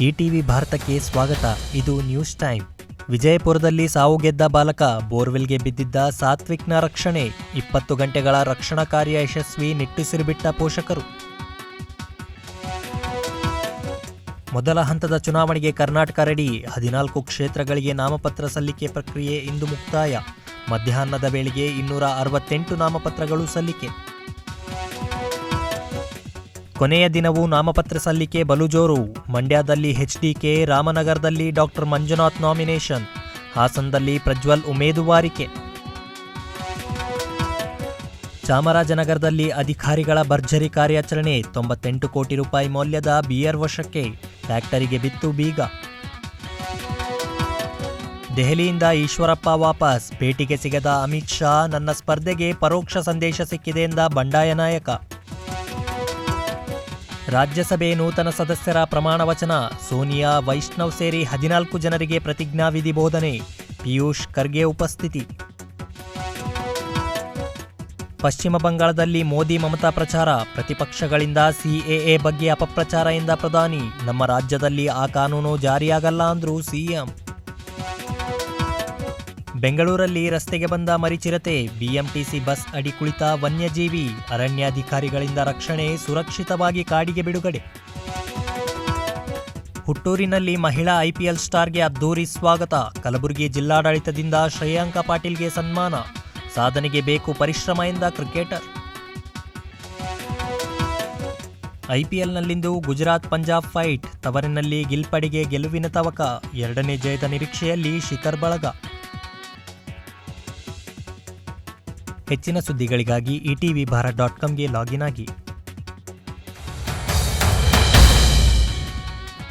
ETV ಭಾರತಕ್ಕೆ ಸ್ವಾಗತ. ಇದು ನ್ಯೂಸ್ ಟೈಮ್. ವಿಜಯಪುರದಲ್ಲಿ ಸಾವು ಗೆದ್ದ ಬಾಲಕ ಬೋರ್ವೆಲ್ಗೆ ಬಿದ್ದಿದ್ದ ಸಾತ್ವಿಕ್ನ ರಕ್ಷಣೆ. ಇಪ್ಪತ್ತು ಗಂಟೆಗಳ ರಕ್ಷಣಾ ಕಾರ್ಯ ಯಶಸ್ವಿ ನಿಟ್ಟುಸಿರುಬಿಟ್ಟ ಪೋಷಕರು. ಮೊದಲ ಹಂತದ ಚುನಾವಣೆಗೆ ಕರ್ನಾಟಕ ರೆಡಿ. ಹದಿನಾಲ್ಕು ಕ್ಷೇತ್ರಗಳಿಗೆ ನಾಮಪತ್ರ ಸಲ್ಲಿಕೆ ಪ್ರಕ್ರಿಯೆ ಇಂದು ಮುಕ್ತಾಯ. ಮಧ್ಯಾಹ್ನದ ವೇಳೆಗೆ ಇನ್ನೂರ ಅರವತ್ತೆಂಟು ನಾಮಪತ್ರಗಳು ಸಲ್ಲಿಕೆ. ಕೊನೆಯ ದಿನವೂ ನಾಮಪತ್ರ ಸಲ್ಲಿಕೆ ಬಲು ಜೋರು ಮಂಡ್ಯದಲ್ಲಿ ಎಚ್ಡಿಕೆ ರಾಮನಗರದಲ್ಲಿ ಡಾಕ್ಟರ್ ಮಂಜುನಾಥ್ ನಾಮಿನೇಷನ್. ಹಾಸನದಲ್ಲಿ ಪ್ರಜ್ವಲ್ ಉಮೇದುವಾರಿಕೆ ಚಾಮರಾಜನಗರದಲ್ಲಿ ಅಧಿಕಾರಿಗಳ ಭರ್ಜರಿ ಕಾರ್ಯಾಚರಣೆ, ತೊಂಬತ್ತೆಂಟು ಕೋಟಿ ರೂಪಾಯಿ ಮೌಲ್ಯದ ಬಿಯರ್ ವಶಕ್ಕೆ, ಫ್ಯಾಕ್ಟರಿಗೆ ಬಿತ್ತು ಬೀಗ. ದೆಹಲಿಯಿಂದ ಈಶ್ವರಪ್ಪ ವಾಪಸ್, ಭೇಟಿಗೆ ಸಿಗದ ಅಮಿತ್ ಶಾ, ನನ್ನ ಸ್ಪರ್ಧೆಗೆ ಪರೋಕ್ಷ ಸಂದೇಶ ಸಿಕ್ಕಿದೆ ಎಂದ ಬಂಡಾಯ ನಾಯಕ. ರಾಜ್ಯಸಭೆ ನೂತನ ಸದಸ್ಯರ ಪ್ರಮಾಣ ವಚನ, ಸೋನಿಯಾ, ವೈಷ್ಣವ್ ಸೇರಿ ಹದಿನಾಲ್ಕು ಜನರಿಗೆ ಪ್ರತಿಜ್ಞಾವಿಧಿ ಬೋಧನೆ, ಪಿಯೂಷ್ ಖರ್ಗೆ ಉಪಸ್ಥಿತಿ. ಪಶ್ಚಿಮ ಬಂಗಾಳದಲ್ಲಿ ಮೋದಿ ಮಮತಾ ಪ್ರಚಾರ, ಪ್ರತಿಪಕ್ಷಗಳಿಂದ ಸಿಎಎ ಬಗ್ಗೆ ಅಪಪ್ರಚಾರ ಎಂದ ಪ್ರಧಾನಿ, ನಮ್ಮ ರಾಜ್ಯದಲ್ಲಿ ಆ ಕಾನೂನು ಜಾರಿಯಾಗಲ್ಲ ಅಂದ್ರು ಸಿಎಂ. ಬೆಂಗಳೂರಲ್ಲಿ ರಸ್ತೆಗೆ ಬಂದ ಮರಿಚಿರತೆ, ಬಿಎಂಟಿಸಿ ಬಸ್ ಅಡಿ ಕುಳಿತ ವನ್ಯಜೀವಿ, ಅರಣ್ಯಾಧಿಕಾರಿಗಳಿಂದ ರಕ್ಷಣೆ ಸುರಕ್ಷಿತವಾಗಿ ಕಾಡಿಗೆ ಬಿಡುಗಡೆ. ಹುಟ್ಟೂರಿನಲ್ಲಿ ಮಹಿಳಾ ಐಪಿಎಲ್ ಸ್ಟಾರ್ಗೆ ಅದ್ದೂರಿ ಸ್ವಾಗತ. ಕಲಬುರಗಿ ಜಿಲ್ಲಾಡಳಿತದಿಂದ ಶ್ರೇಯಾಂಕ ಪಾಟೀಲ್ಗೆ ಸನ್ಮಾನ. ಸಾಧನೆಗೆ ಬೇಕು ಪರಿಶ್ರಮ ಎಂದ ಕ್ರಿಕೆಟರ್. ಐಪಿಎಲ್ನಲ್ಲಿಂದು ಗುಜರಾತ್ ಪಂಜಾಬ್ ಫೈಟ್. ತವರಿನಲ್ಲಿ ಗಿಲ್ಪಡಿಗೆ ಗೆಲುವಿನ ತವಕ. ಎರಡನೇ ಜಯದ ನಿರೀಕ್ಷೆಯಲ್ಲಿ ಶಿಖರ್ ಬಳಗ. ಹೆಚ್ಚಿನ ಸುದ್ದಿಗಳಿಗಾಗಿ ಇಟಿವಿ ಭಾರತ್ ಡಾಟ್ ಕಾಮ್ಗೆ ಲಾಗಿನ್ ಆಗಿ.